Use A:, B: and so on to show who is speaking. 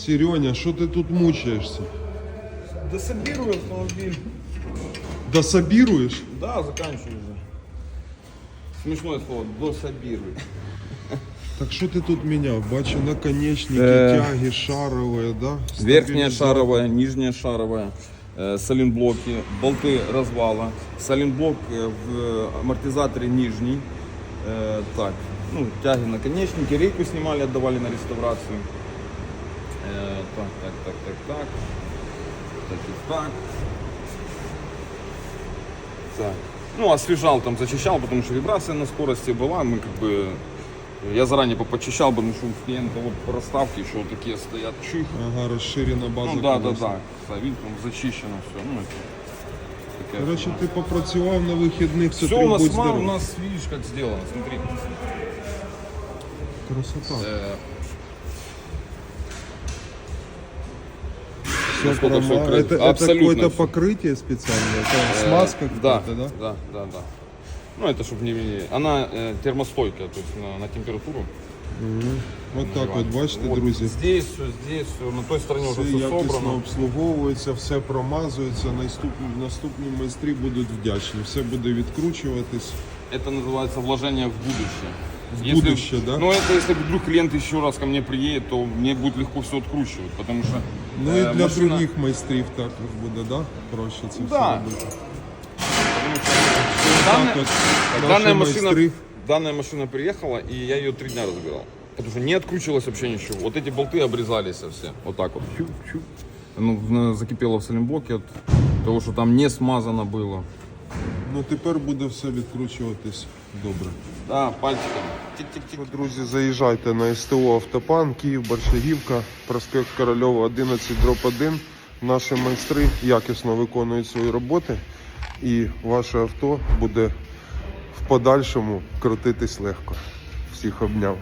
A: Сереня, що ти тут мучаєшся?
B: Дособирую автомобиль.
A: Дособіруєш?
B: Да, заканчиваю уже. Смешное слово, дособирую.
A: Так що ти тут міняв? Бачу наконечники,
B: Е.
A: тяги, шарові, да?
B: Верхняя
A: Стабілізатор.
B: шаровая, нижняя шаровая, э, саленблоки, болты развала, саленблок э, в амортизаторе нижний. Э, так, ну, тяги наконечники, рейку снимали, отдавали на реставрацию. Э, так, так, так, так, так. Так и так. Так. Ну, освежал там, зачищал, потому что вибрация на скорости была. Мы как бы я заранее попочищал, потому что у клиента вот по расставке еще вот такие стоят чих.
A: Ага, розширена база.
B: Ну да, да,
A: колес.
B: да. Да, видите, там зачищено все. Ну, это такая
A: Коротше,
B: фигня.
A: ти попрацював на вихідних, це
B: все у нас
A: будь
B: мам, у
A: здоров.
B: нас видишь как сделано, смотри.
A: Красота.
B: Э, насколько всё
A: прома-
B: красиво.
A: Это, это
B: Абсолютно
A: какое-то
B: всё.
A: покрытие специальное? Это
B: э,
A: смазка
B: да,
A: какая-то, да?
B: да, да, да. Ну это чтобы не... Она э, термостойкая, то есть на, на температуру.
A: От так от, бачите,
B: Вот
A: друзі.
B: Здесь все, здесь все, на той стороне
A: Все
B: уже все
A: якісно
B: собрано.
A: обслуговується, все промазується, наступні, наступні майстри будуть вдячні. Все буде відкручуватись.
B: Это называется вложение в будущее.
A: В будущее, да?
B: Ну это если вдруг клиент еще раз ко мне приедет, то мне будет легко все откручивать, потому что
A: Ну і
B: э,
A: для
B: машина-
A: других майстрів також буде, да? Проще це
B: Да.
A: все робити.
B: Данная,
A: Так от,
B: данная
A: наші
B: машина,
A: майстри.
B: данная машина приехала, и я ее три дня разбирал. Потому что не откручивалось вообще ничего. Вот эти болты обрезались все. Вот так вот. Чуп-чуп. Ну, в- закипело в саленблоке от того, что там не смазано было.
A: Ну тепер буде все відкручуватись добре.
B: Да, пальчиком. Тик-тик-тик.
A: Друзі, заїжджайте на СТО Автопан, Київ, Борщагівка, проспект Корольова 11, дроп 1. Наші майстри якісно виконують свої роботи і ваше авто буде в подальшому крутитись легко. Всіх обняв.